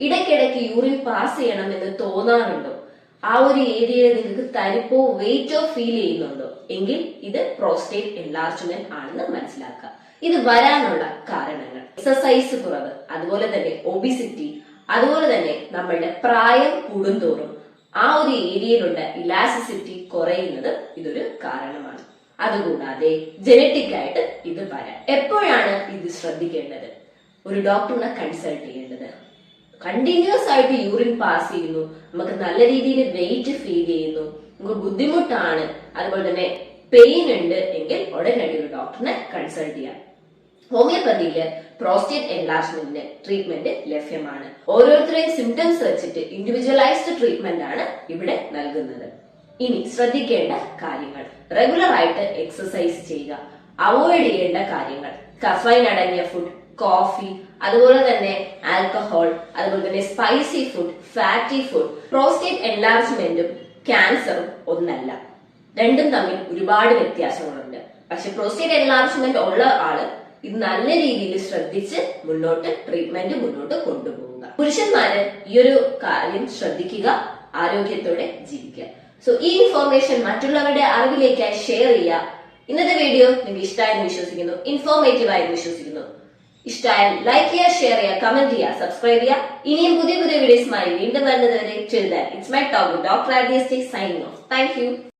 ഇടയ്ക്കിടയ്ക്ക് urine pass ചെയ്യണം എന്ന് തോന്നാറുണ്ടോ. ആ ഒരു ഏരിയയിൽ നിങ്ങൾക്ക് തരിപ്പോ വെയിറ്റോ ഫീൽ ചെയ്യുന്നുണ്ടോ? എങ്കിൽ ഇത് പ്രോസ്റ്റേറ്റ് എൻലാർജ്മെന്റ് ആണെന്ന് മനസ്സിലാക്കുക. ഇത് വരാനുള്ള കാരണങ്ങൾ. എക്സസൈസ് കുറവ് അതുപോലെ തന്നെ ഒബിസിറ്റി അതുപോലെ തന്നെ നമ്മളുടെ പ്രായം കൂടുന്തോറും ആ ഒരു ഏരിയയിലുള്ള ഇലാസിസിറ്റി കുറയുന്നത് ഇതൊരു കാരണമാണ്. അതുകൂടാതെ ജനറ്റിക് ആയിട്ട് ഇത് വരാം. എപ്പോഴാണ് ഇത് ശ്രദ്ധിക്കേണ്ടത്? ഒരു ഡോക്ടറിനെ കൺസൾട്ട് ചെയ്യേണ്ടത്. കണ്ടിന്യൂസ് ആയിട്ട് യൂറിൻ പാസ് ചെയ്യുന്നു. നമുക്ക് നല്ല രീതിയിൽ വെയിറ്റ് ഫീൽ ചെയ്യുന്നു. നമുക്ക് ബുദ്ധിമുട്ടാണ്. അതുപോലെ തന്നെ പെയിൻ ഉണ്ട് എങ്കിൽ ഉടനടി ഒരു ഡോക്ടറിനെ കൺസൾട്ട് ചെയ്യാം. ഹോമിയോപ്പതിയിൽ പ്രോസ്റ്റേറ്റ് എൻലാർജ്മെന്റിന് ട്രീറ്റ്മെന്റ് ലഭ്യമാണ്. ഓരോരുത്തരെയും സിംറ്റംസ് വെച്ചിട്ട് ഇൻഡിവിജ്വലൈസ്ഡ് ട്രീറ്റ്മെന്റ് ആണ് ഇവിടെ നൽകുന്നത്. ഇനി ശ്രദ്ധിക്കേണ്ട കാര്യങ്ങൾ. റെഗുലർ ആയിട്ട് എക്സസൈസ് ചെയ്യുക. അവോയ്ഡ് ചെയ്യേണ്ട കാര്യങ്ങൾ. കഫൈൻ അടങ്ങിയ ഫുഡ് കോഫി അതുപോലെ തന്നെ ആൽക്കഹോൾ അതുപോലെ തന്നെ spicy food fatty food prostate എൻലാർജ്മെന്റും ക്യാൻസറും ഒന്നല്ല. രണ്ടും തമ്മിൽ ഒരുപാട് വ്യത്യാസങ്ങളുണ്ട്. പക്ഷെ പ്രോസ്റ്റേറ്റ് എൻലാർജ്മെന്റ് ഉള്ള ആൾ ഇത് നല്ല രീതിയിൽ ശ്രദ്ധിച്ച് മുന്നോട്ട് ട്രീറ്റ്മെന്റ് മുന്നോട്ട് കൊണ്ടുപോകുക പുരുഷന്മാര് ഈ ഒരു കാര്യം ശ്രദ്ധിക്കുക ആരോഗ്യത്തോടെ ജീവിക്കുക. സോ ഈ ഇൻഫോർമേഷൻ മറ്റുള്ളവരുടെ അറിവിലേക്കായി ഷെയർ ചെയ്യുക ഇന്നത്തെ വീഡിയോ നിങ്ങൾക്ക് ഇഷ്ടമായെന്ന് വിശ്വസിക്കുന്നു. ഇൻഫോർമേറ്റീവ് ആയെന്ന് വിശ്വസിക്കുന്നു. ഇഷ്ടമായാൽ ലൈക്ക് ചെയ്യുക ഷെയർ ചെയ്യുക കമന്റ് ചെയ്യുക സബ്സ്ക്രൈബ് ചെയ്യുക. ഇനിയും പുതിയ പുതിയ വീഡിയോസുമായി വീണ്ടും വരുന്നതുവരെ വരെ it's my talk doctor R D S signing off thank you